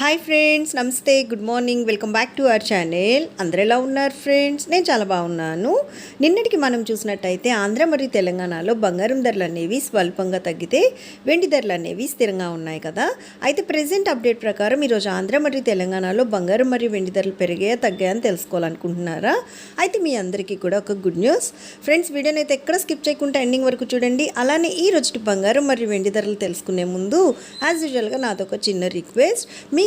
Hi friends నమస్తే good morning welcome back to our channel. అందరు ఎలా ఉన్నారు ఫ్రెండ్స్? నేను చాలా బాగున్నాను. నిన్నటికి మనం చూసినట్టయితే ఆంధ్ర మరియు తెలంగాణలో బంగారం ధరలు అనేవి స్వల్పంగా తగ్గితే వెండి ధరలు అనేవి స్థిరంగా ఉన్నాయి కదా. అయితే ప్రెసెంట్ అప్డేట్ ప్రకారం ఈరోజు ఆంధ్ర మరియు తెలంగాణలో బంగారం మరియు వెండి ధరలు పెరిగాయా తగ్గాయని తెలుసుకోవాలనుకుంటున్నారా? అయితే మీ అందరికీ కూడా ఒక గుడ్ న్యూస్ ఫ్రెండ్స్ వీడియోని అయితే ఎక్కడ స్కిప్ చేయకుండా ఎండింగ్ వరకు చూడండి. అలానే ఈ రోజు బంగారం మరియు వెండి ధరలు తెలుసుకునే ముందు యాజ్ యూజువల్గా నాదొక చిన్న రిక్వెస్ట్ మీ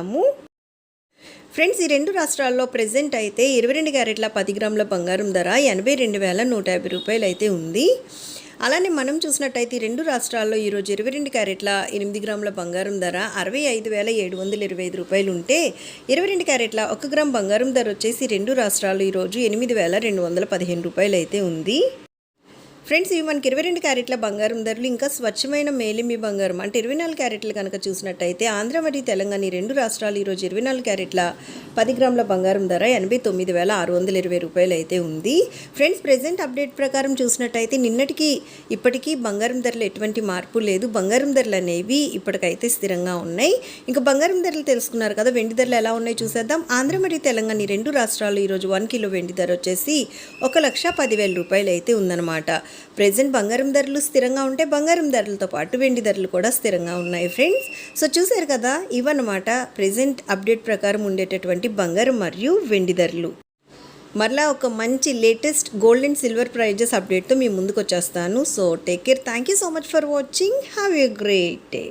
చూద్దాము. ఫ్రెండ్స్ ఈ రెండు రాష్ట్రాల్లో ప్రెసెంట్ అయితే ఇరవై రెండు క్యారెట్ల పది గ్రాముల బంగారం ధర ఎనభై రెండు వేల నూట యాభై రూపాయలు అయితే ఉంది. అలానే మనం చూసినట్టయితే ఈ రెండు రాష్ట్రాల్లో ఈరోజు ఇరవై రెండు క్యారెట్ల ఎనిమిది గ్రాముల బంగారం ధర అరవై ఐదు వేల ఏడు వందల ఇరవై ఐదు రూపాయలు ఉంటే ఇరవై రెండు క్యారెట్ల ఒక గ్రామ్ బంగారం ధర వచ్చేసి రెండు రాష్ట్రాల్లో ఈరోజు ఎనిమిది వేల రెండు వందల పదిహేను రూపాయలు అయితే ఉంది. ఫ్రెండ్స్ ఇవి మనకి ఇరవై రెండు క్యారెట్ల బంగారం ధరలు ఇంకా స్వచ్ఛమైన మేలిమి బంగారం. అంటే ఇరవై నాలుగు క్యారెట్లు కనుక చూసినట్టయితే ఆంధ్ర మరియు తెలంగాణ ఈ రెండు రాష్ట్రాలు ఈరోజు ఇరవై నాలుగు క్యారెట్ల పది గ్రాముల బంగారం ధర ఎనభై తొమ్మిది వేల ఆరు వందల ఇరవై రూపాయలు అయితే ఉంది. ఫ్రెండ్స్ ప్రెసెంట్ అప్డేట్ ప్రకారం చూసినట్టయితే నిన్నటికి ఇప్పటికీ బంగారం ధరలు ఎటువంటి మార్పు లేదు. బంగారం ధరలు అనేవి ఇప్పటికైతే స్థిరంగా ఉన్నాయి. ఇంకా బంగారం ధరలు తెలుసుకున్నారు కదా వెండి ధరలు ఎలా ఉన్నాయి చూసేద్దాం. ఆంధ్ర మరియు తెలంగాణ ఈ రెండు రాష్ట్రాలు ఈరోజు వన్ కిలో వెండి ధర వచ్చేసి ఒక లక్ష పదివేల రూపాయలు అయితే ఉందన్నమాట. ప్రజెంట్ బంగారం ధరలు స్థిరంగా ఉంటే బంగారం ధరలతో పాటు వెండి ధరలు కూడా స్థిరంగా ఉన్నాయి ఫ్రెండ్స్. సో చూసారు కదా ఇవన్నమాట ప్రజెంట్ అప్డేట్ ప్రకారం ఉండేటటువంటి బంగారం మరియు వెండి ధరలు. మరలా ఒక మంచి latest gold and silver prices అప్డేట్తో మీ ముందుకు వచ్చేస్తాను. So take care thank you so much for watching have a great day